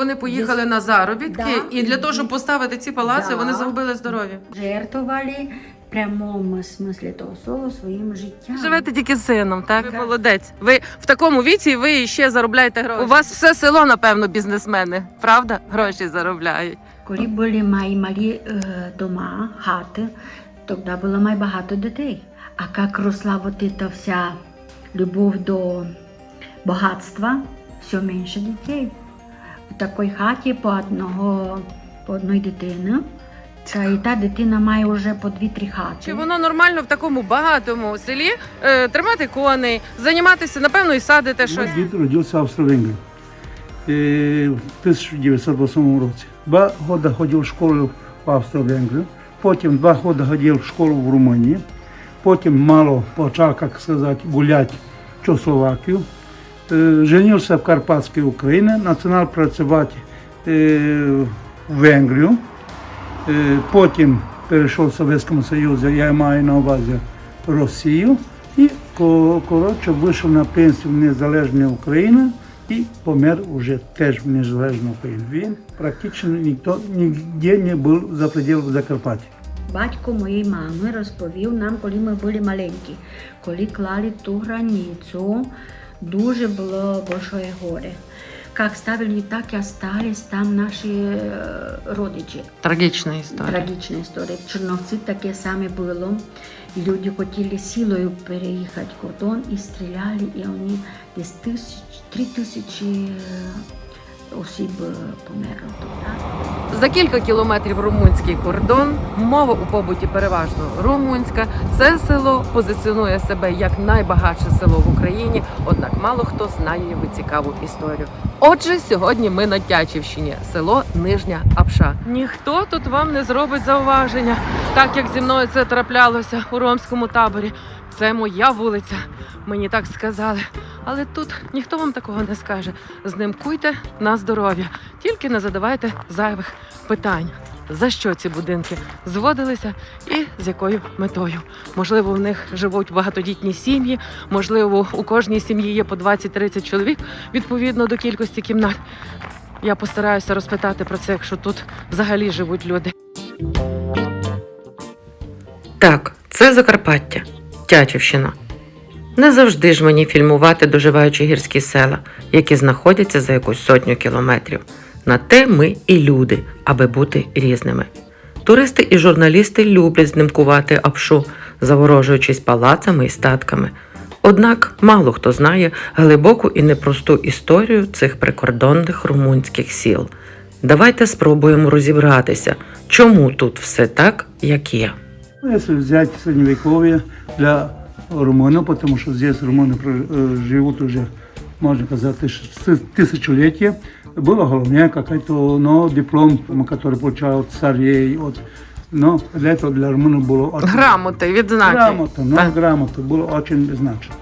Вони поїхали на заробітки, Да. і для того, щоб поставити ці палаци, Да. вони загубили здоров'я. Жертвували в прямому смислі того слова своїм життям. Живете тільки з сином, так? Ви молодець. Ви в такому віці ви ще заробляєте гроші. У вас все село, напевно, бізнесмени, правда? Гроші заробляють. Коли були мої малі е, дома, хати, тоді було май багато дітей. А як росла вот эта вся любов до багатства, все менше дітей. Такій хаті по одного, по одній дитині. Та і та дитина має вже по дві-три хати. Чи воно нормально в такому багатому селі е, тримати коней, займатися, напевно, і садити щось? Мой дід родився в Австро-Венгрії е, в 1908 році. Два роки ходив в школу в Австро-Венгрію, потім два роки ходив в школу в Румунії, потім мало почав, як сказати, гуляти в Чехословакію. Е, Женився в Карпатській Україні, починав працювати е, в Венгрію. Е, Потім перейшов в Совєтському Союзі, я маю на увазі Росію. І коротше вийшов на пенсію в Незалежній Україні і помер уже теж в Незалежній Україні. Він практично ніхто ніде не був за пределами Закарпаття. Батько моєї мами розповів нам, коли ми були маленькі, коли клали ту границю, дуже було большое горе. Как ставили, так і остались там наші е, родичі. Трагічна історія. Трагічна історія. В Черновці таке саме було. Люди хотіли силою переїхати кордон і стріляли, і вони десь тисяч, три тисячі осіб е, померло. За кілька кілометрів румунський кордон, мова у побуті переважно румунська. Це село позиціонує себе як найбагатше село в Україні, однак мало хто знає його цікаву історію. Отже, сьогодні ми на Тячівщині, село Нижня Апша. Ніхто тут вам не зробить зауваження, так як зі мною це траплялося у ромському таборі. Це моя вулиця. Мені так сказали. Але тут ніхто вам такого не скаже. Знимкуйте на здоров'я, тільки не задавайте зайвих питань. За що ці будинки зводилися і з якою метою? Можливо, в них живуть багатодітні сім'ї, можливо, у кожній сім'ї є по 20-30 чоловік відповідно до кількості кімнат. Я постараюся розпитати про це, якщо тут взагалі живуть люди. Так, це Закарпаття, Тячівщина. Не завжди ж мені фільмувати доживаючі гірські села, які знаходяться за якусь сотню кілометрів. На те ми і люди, аби бути різними. Туристи і журналісти люблять знімкувати апшу, заворожуючись палацами і статками. Однак мало хто знає глибоку і непросту історію цих прикордонних румунських сіл. Давайте спробуємо розібратися, чому тут все так, як є. Ну, Если взять средневековье для румынов, потому что здесь румыны про- э, живут уже, можно сказать, тысяч- тысячелетия, было головне какой-то но диплом, который получал царей. Вот. Но для этого для румынов было очень... Грамоти, відзнаки. Грамота, но Так. грамота было очень значимо.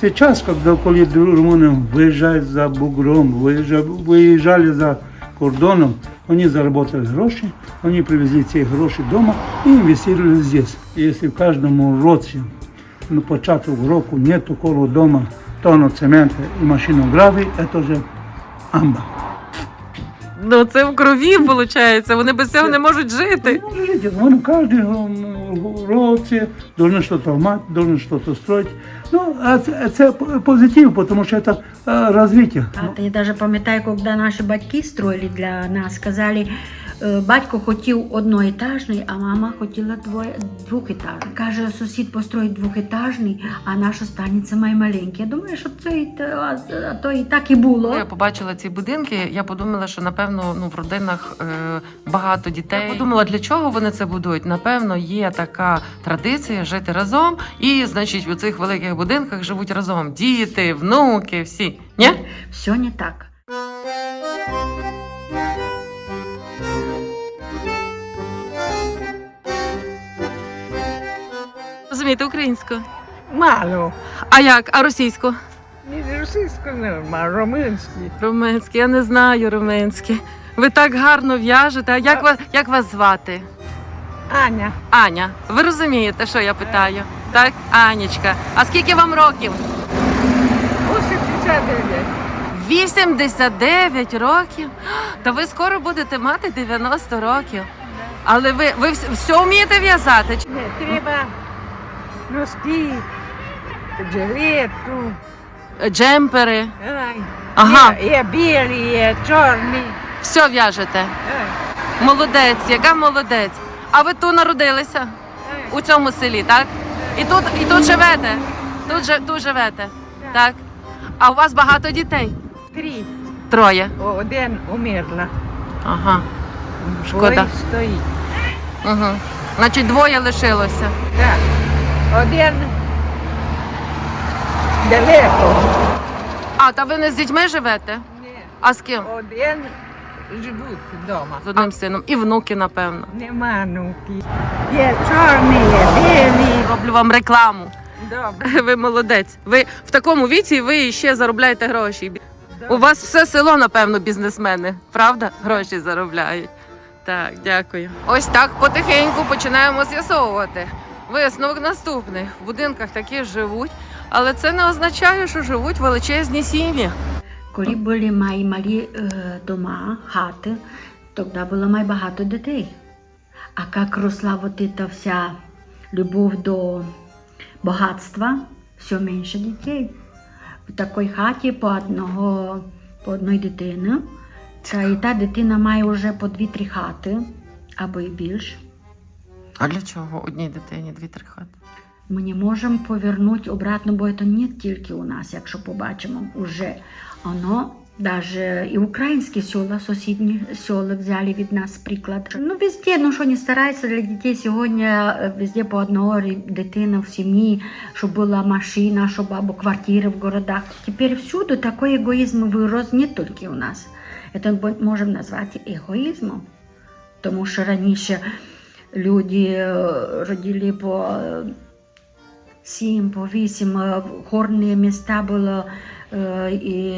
Сейчас, когда коли румыны выезжают за бугром, выезжали, выезжали за кордоном, они заработали гроши, они привезли эти гроши дома и инвестировали здесь. Если в каждом році на початок року нет около дома тонну цемента и машину гравий, это уже амба. Ну це в крові, виходить. Вони без цього не можуть жити. Ну, Видите, он каждый м, році должен что-то мать, должен что-то строить. Ну, а це, це позитив, потому что это э, развитие. А я навіть пам'ятаю, коли наші батьки строїли для нас, сказали, е, батько хотів одноетажний, а мама хотіла двоє, двохетажний. Каже, сусід построїть двохетажний, а наш останеться має маленький. Я думаю, що це і те- а, а то і так і було. Я побачила ці будинки, я подумала, що напевно ну в родинах е, багато дітей. Я подумала, для чого вони це будують. Напевно, є така традиція жити разом, і значить в цих великих будинках живуть разом діти, внуки, всі. Ні? Все не так. Розумієте українську? Мало. А як? А російську? Не російську, не, а румунський. Я не знаю румунське. Ви так гарно в'яжете. А як вас як вас звати? Аня, Аня, ви розумієте, що я питаю? Так, Анічка. А скільки вам років? 89. 89 років. Та ви скоро будете мати 90 років. Але ви, ви вс- все вмієте в'язати? Чи- Не треба носки, жилетку. Джемпери. Ай. Ага. Є, є білі, є чорні. Все в'яжете. Молодець, яка молодець. А ви тут народилися? Ай. У цьому селі, так? І тут, і тут живете? Тут, же- тут живете? Так. А у вас багато дітей? Три. Троє. Один умерла. Ага. Шкода. Шкода. стоїть. Угу. Значить, двоє лишилося. Так. Один далеко. А, та ви не з дітьми живете? Ні. А з ким? Один живуть вдома. З одним сином. І внуки, напевно. Нема нуки. Є чорні, є білі. Роблю вам рекламу. Добре. Ви молодець. Ви в такому віці ви ще заробляєте гроші. У вас все село, напевно, бізнесмени, правда? Гроші заробляють. Так, дякую. Ось так потихеньку починаємо з'ясовувати. Висновок наступний. В будинках такі живуть, але це не означає, що живуть величезні сім'ї. Коли були мої малі е, дома, хати, тоді було май багато дітей. А як росла вот эта вся любов до багатства, все менше дітей. В такій хаті по одного, по одній дитині. Та і та дитина має вже по дві-три хати, або і більше. А для чого одній дитині дві-три хати? Ми не можемо повернути обратно, бо це не тільки у нас, якщо побачимо уже. Воно навіть і українські села, сусідні села взяли від нас приклад. Ну, везде, ну що не стараються для дітей сьогодні, е, везде по одного дитина в сім'ї, щоб була машина, щоб або квартири в городах. Тепер всюди такий егоїзм вирос не тільки у нас. Це можемо назвати егоїзмом. Тому що раніше люди е, родили по е, сім, по вісім, е, горні міста було і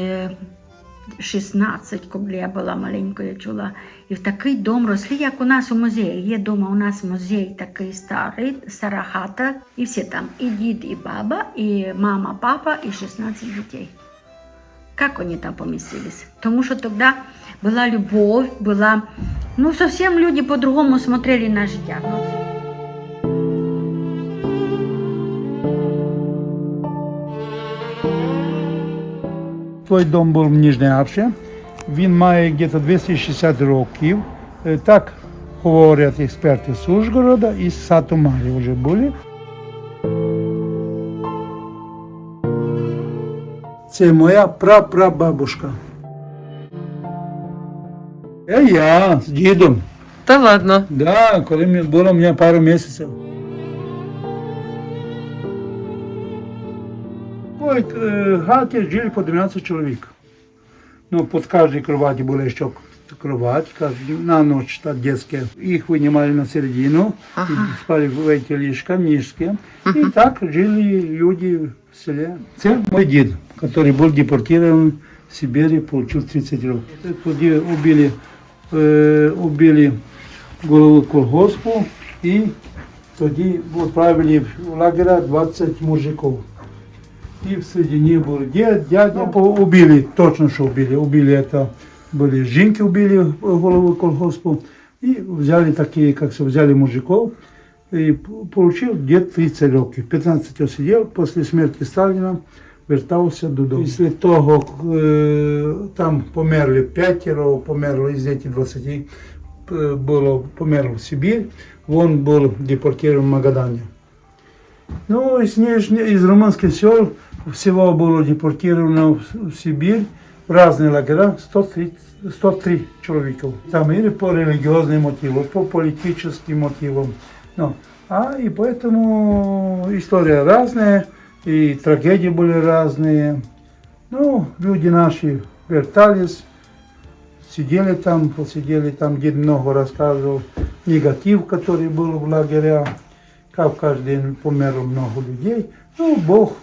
16, коли я була маленькою, чула. І в такий дом росли, як у нас у музеї. Є вдома у нас музей такий старий, стара хата, і всі там, і дід, і баба, і мама, папа, і 16 дітей. Как они там поместились? Потому что тогда была любовь, была... Ну, совсем люди по-другому смотрели на життя. Ну, Той дом був в Ніжнеавші. Він має десь 260 років. Е, Так говорять експерти з Ужгорода і з Сатомарі вже були. Це моя прапрабабушка. Це я з дідом. Та ладно. Да, коли мені було мені пару місяців. В той е, хаті жили по 12 чоловік. Ну, под кожній кроваті була ще кровать, каждый- на ночь так детские. Их вынимали на середину, Ага. и спали в эти ліжка низкие. И так жили люди в селе. Це мой дед, который был депортирован в Сибири, получил 30 років. Тоді убили, е, убили голову колгоспу і тоді відправили в лагеря 20 мужиків. И в середине был дед, дядя. Ну, по- убили, точно что убили. Убили это, были жінки убили голову колгоспу. И взяли такие, как се взяли мужиков. И п- получил дед 30 років. 15 сидел, после смерти Сталина вертався додому. Після того е, там померли п'ятеро, померло із цих 20, е, було, померло в Сибір. Він був депортирован в Магадані. Ну, из, нижне- из румынских сел всего было депортировано в, в Сибирь, в разные лагеря 103, 103 человека. Там или по религиозным мотивам, по политическим мотивам. Ну, а и поэтому история разная, и трагедии были разные. Ну, люди наши вертались, сидели там, посидели там, дед много рассказывал, негатив, который был в лагерях как каждый день померло много людей. Ну, Бог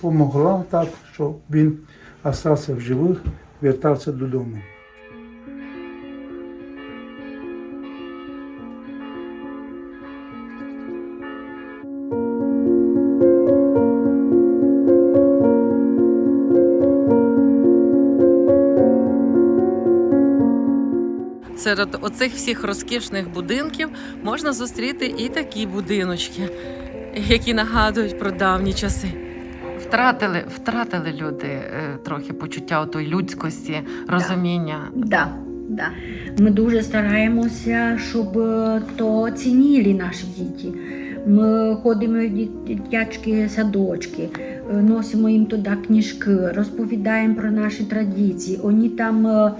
помогла так, що він остався в живих, вертався додому. Серед оцих всіх розкішних будинків можна зустріти і такі будиночки, які нагадують про давні часи. Втратили, втратили люди е, трохи почуття отої людськості, розуміння. Да, да. Ми дуже стараємося, щоб е, то цінили наші діти. Ми ходимо в дит- дитячі садочки, носимо їм туди книжки, розповідаємо про наші традиції. Вони там е,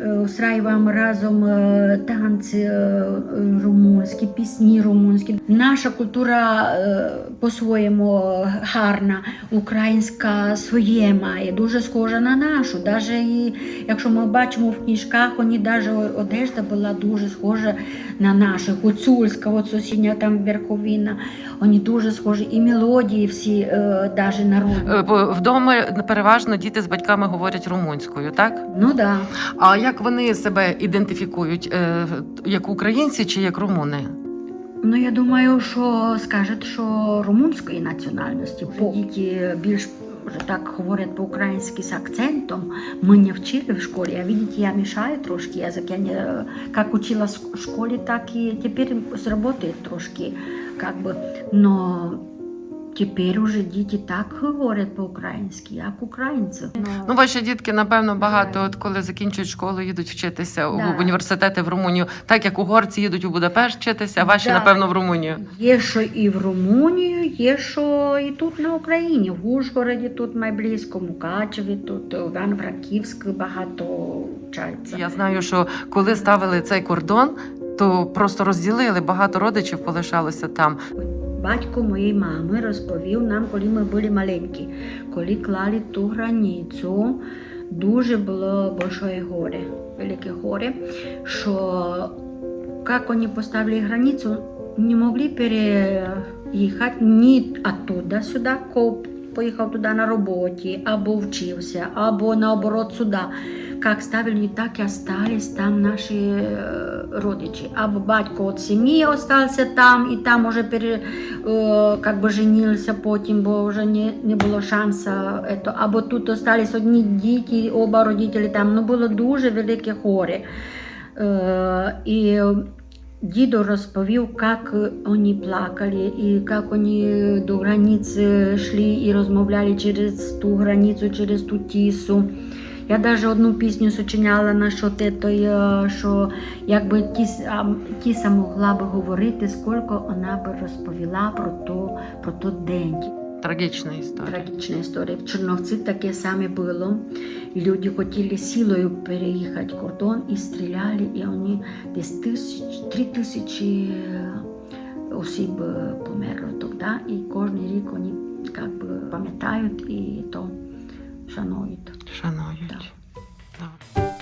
е, устраюємо разом е, танці румунські, пісні румунські. Наша культура по-своєму гарна, українська своє має, дуже схожа на нашу. Даже якщо ми бачимо в книжках, вони навіть одежда була дуже схожа на нашу. Гуцульська, от сусідня там верховина, вони дуже схожі. І мелодії всі, навіть народні. Е, Вдома переважно діти з батьками говорять румунською, так? Ну так. Да. А як вони себе ідентифікують? е, Як українці чи як румуни? Ну, я думаю, що скажуть, що румунської національності діти більш вже так говорять по-українськи з акцентом. Ми не вчили в школі, а видите, я мешаю трошки язик. Я не, как учила в школі, так і тепер сработает трошки, как бы. Но тепер уже діти так говорять по-українськи, як українці. Ну, ваші дітки, напевно, багато, от коли закінчують школу, їдуть вчитися Да. в університети в Румунію, так як угорці їдуть у Будапешт вчитися, а ваші, Да. напевно, в Румунію. Є що і в Румунію, є що і тут на Україні. В Ужгороді тут найблизько, Мукачеві, тут в Івано-Франківську багато вчаться. Я знаю, що коли ставили цей кордон, то просто розділили, багато родичів полишалося там. Батько моєї мами розповів нам, коли ми були маленькі, коли клали ту границю, дуже було большое горе, велике горе, що як вони поставили границю, не могли переїхати ні оттуда сюди, ко поїхав туди на роботі, або вчився, або наоборот сюди. Как ставили, так і остались там наші е, родичі. Або батько від сім'ї остався там, і там уже пере, е, как би женився потім, бо вже не, не було шансу. Або тут остались одні діти, оба родителі там. Ну було дуже велике горе. Е, і Дідо розповів, як вони плакали, і як вони до границі йшли і розмовляли через ту границю, через ту тісу. Я навіть одну пісню сочиняла насчет этого, що якби тіса, могла би говорити, скільки вона би розповіла про то, про той день. Трагічна історія. Трагічна історія. В Черновці таке саме було. Люди хотіли силою переїхати кордон і стріляли, і вони десь тисяч, три тисячі осіб е, померло тоді. І кожен рік вони пам'ятають і то шанують. Шанують. Так. Добре.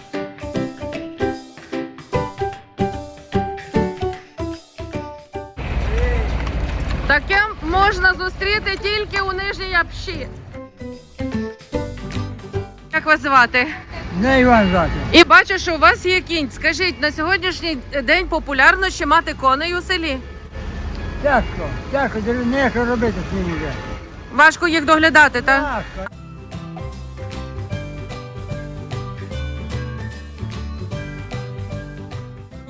Таке можна зустріти тільки у Нижній Апші. Як вас звати? Не Іван звати. І бачу, що у вас є кінь. Скажіть, на сьогоднішній день популярно ще мати коней у селі? Тяжко, тяжко, не що робити з ним вже. Важко їх доглядати, так? Тяжко.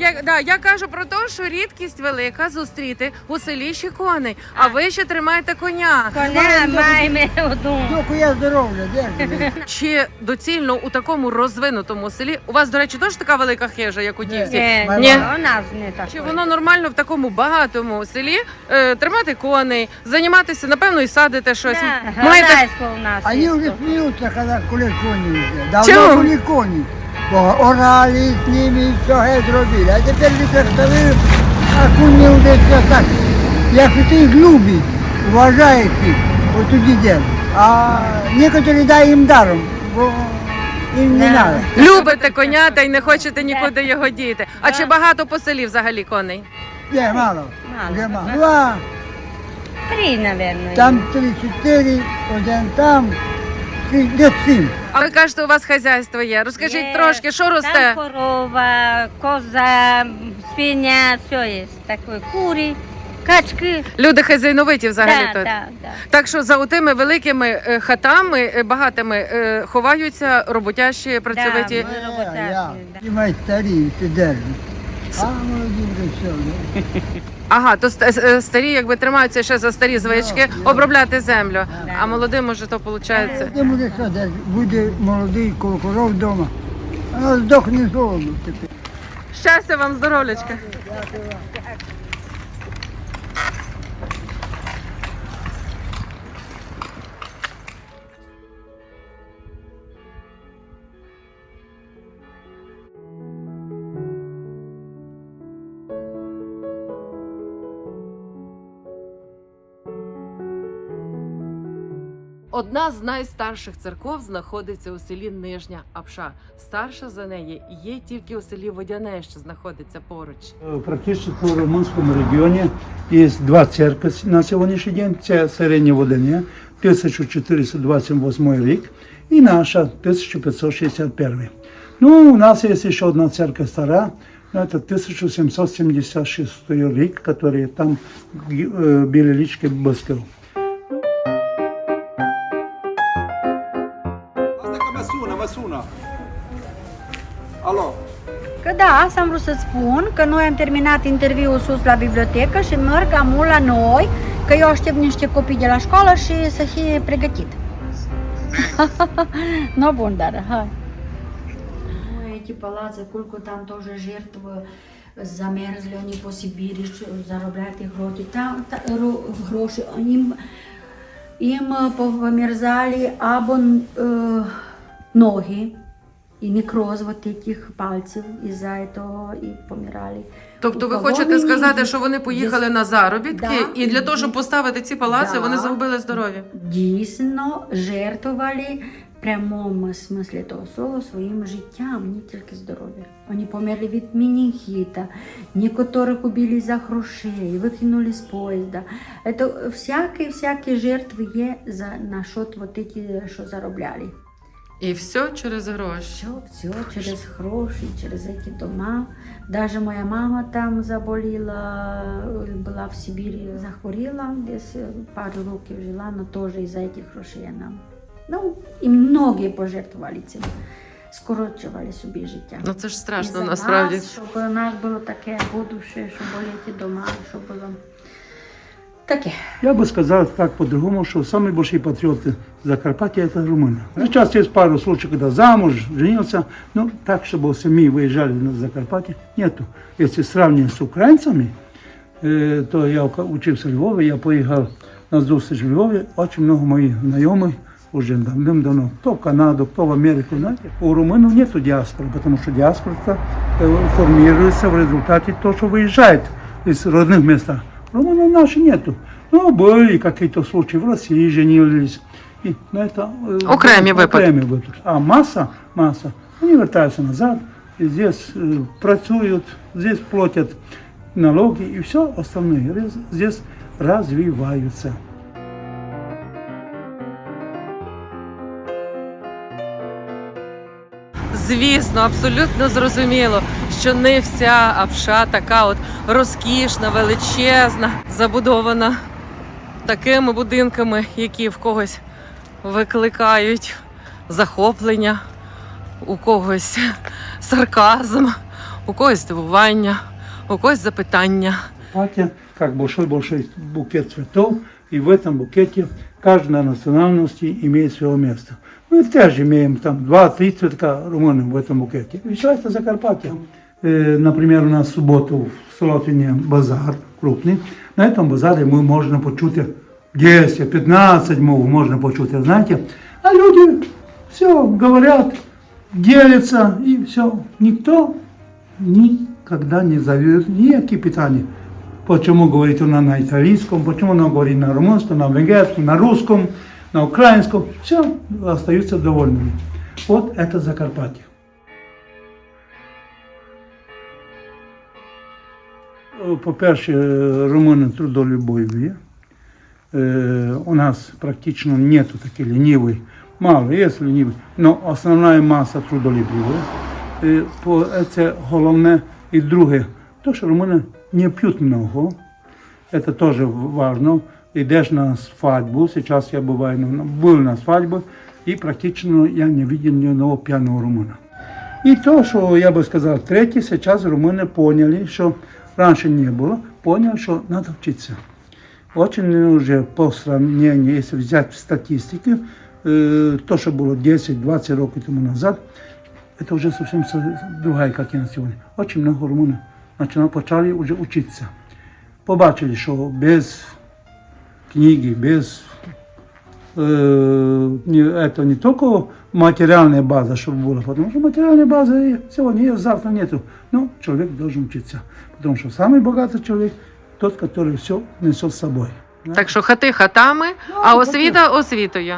Я, да, я кажу про те, що рідкість велика зустріти у селі ще коней, а ви ще тримаєте коня. Коня маємо одну. Тільки я здоров'я, де? Чи доцільно у такому розвинутому селі у вас, до речі, теж така велика хижа, як у тій всі? Ні, у нас не так. Чи воно нормально в такому багатому селі е, тримати коней, займатися, напевно, і садити щось? Маєте Хазяйство у нас. Вони є. вже сміються, коли, коли коні вже. Давно Чому? були коні. Бо орали з ними, все геть зробили. А тепер ставили, а коні вже все так. Як ти їх любиш, вважаєш їх, от тоді діло. А некоторі дай їм даром, бо їм не треба. любите коня та й не хочете нікуди його діти? А чи багато по селі взагалі коней? Є, мало. Вже мало. Два, Три, мабуть. там три-чотири, один там, де сім. А ви кажете, у вас хазяйство є. Розкажіть Є. трошки, що росте? Там корова, коза, свиня, все є. Таке курі. Качки. Люди хазяйновиті взагалі Да, тут. да, да. Так що за отими великими е, хатами е, багатими е, ховаються роботящі працьовиті. ми роботящі, да. І майстарі держиш. А молоді все. ну. Ага, то ст- е, старі якби тримаються ще за старі звички обробляти землю. А молодим може то виходить. Буде що, буде молодий коло коров вдома. А здохне з голоду тепер. Щастя вам, здоров'ячка. Одна з найстарших церков знаходиться у селі Нижня Апша. Старша за неї є тільки у селі Водяне, що знаходиться поруч. Практически по румынскому регионе есть два церкви на сегодняшний день. Це Середнє Водення, 1428 рік, і наша 1561. Ну, у нас есть еще одна церковь стара, но это 1776 рік, который там э, біля річки Басков. Alo. Că da, asta am vrut să spun, că noi am terminat interviul sus la bibliotecă și merg amul la noi, că eu aștept niște copii de la școală și să fie pregătit. ну, bun, dar, hai. Эти палацы, сколько там тоже жертв замерзли, они по Сибири заробляют их гроши. Там та, ро- гроши, им, им померзали або э, ноги, і некроз вот этих пальців із-за этого і помирали. Тобто У ви кого хочете мені сказати, є- що вони поїхали є- на заробітки, Да. і для того, щоб поставити ці палаці, Да. вони загубили здоров'я. Дійсно жертвували в прямому смислі того слова своїм життям, не тільки здоров'я. Вони померли від менінгіта, некоторих убили за грошей, викинули з поїзда. Это всякі, всякі жертви є за насчет вот эти, що заробляли. І все через гроші. Все, все через гроші, через эти дома. Даже моя мама там заболіла, була в Сибірі, захворіла, десь пару років жила, но теж із-за этих грошей вона. Ну, і многі пожертвували цим, скорочували собі життя. Ну це ж страшно насправді. Нас, щоб у нас було таке будуще, щоб були ті дома, щоб було таке. Я бы сказал так по-другому, что самые большие патриоты Закарпатья это румыны. Сейчас есть пару случаев, когда замуж, женился, но так, чтобы семьи выезжали на Закарпатье, нету. Если сравнивать с украинцами, э, то я ука- учился в Львове, я поехал на зустріч в Львове, очень много моих знакомых уже давным-давно, кто в Канаду, кто в Америку, знаете. У румынов нету диаспоры, потому что диаспора э, формируется в результате того, что выезжает из родных мест. Румынов наши нету. Ну, были какие-то случаи в России, женились. И, но это э, Окремі випадки. окремі випадки. А масса, масса, они вертаются назад, и здесь э, працюют, здесь платят налоги, и все остальные раз- здесь развиваются. Звісно, абсолютно зрозуміло, що не вся апша така от розкішна, величезна, забудована такими будинками, які в когось викликають захоплення, у когось сарказм, у когось здивування, у когось запитання. Как большой-большой букет цветов, и в этом букете каждая национальности имеет свое место. Мы тоже имеем там 2-3 цветка румыны в этом букете. Это Закарпатье. Э, Например, у нас в субботу в Солотине базар крупный. На этом базаре мы можно почути 10-15 мов можно почути, знаете. А люди все говорят, делятся, и все. Никто никогда не задает никакие питания. Почему говорит она на итальянском, почему она говорит на румынском, на венгерском, на русском, на украинском. Все, остаются довольными. Вот это Закарпатье. Е, По-перше, румуни трудолюбиві. Е, У нас практично нету таких лінивих. Мало, є ліниві, але основна маса трудолюбива. Е, по- Це головне. І друге, то, що румуни не п'ють много. Это тоже важно. Идешь на свадьбу, сейчас я бываю, на- был на свадьбе, и практически я не видел ни одного пьяного румына. И то, что я бы сказал, третье, сейчас румыны поняли, что раньше не было, поняли, что надо учиться. Очень уже по сравнению, если взять статистику, э, то, что было 10-20 років тому назад, это уже совсем со- другая картина сегодня. Очень много румынов начинали, почали уже учиться. Побачили, що без книги, без э, не, это не только материальная база, чтобы была, потому что материальная база и сегодня есть, завтра нету. Но человек должен учиться, потому что самый богатый человек тот, который все несет с собой. Так що хати хатами, а освіта освітою.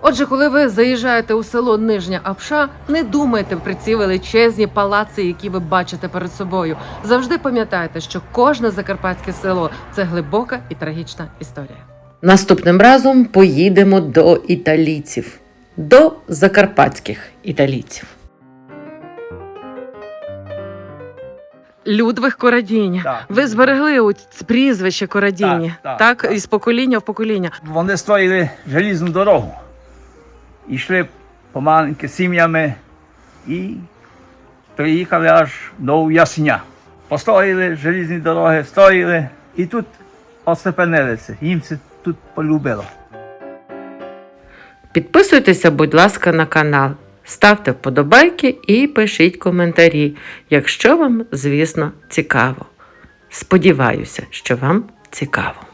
Отже, коли ви заїжджаєте у село Нижня Апша, не думайте про ці величезні палаци, які ви бачите перед собою. Завжди пам'ятайте, що кожне закарпатське село це глибока і трагічна історія. Наступним разом поїдемо до італійців, до закарпатських італійців. Людвиг Корадінь. Так. Ви зберегли от прізвище Корадіні, Так, так, так, так. із покоління в покоління. Вони строїли желізну дорогу. Йшли помаленьки сім'ями і приїхали аж до Ясня. Построїли желізні дороги, строїли і тут остепенилися. Їм це тут полюбило. Підписуйтеся, будь ласка, на канал, ставте вподобайки і пишіть коментарі, якщо вам, звісно, цікаво. Сподіваюся, що вам цікаво.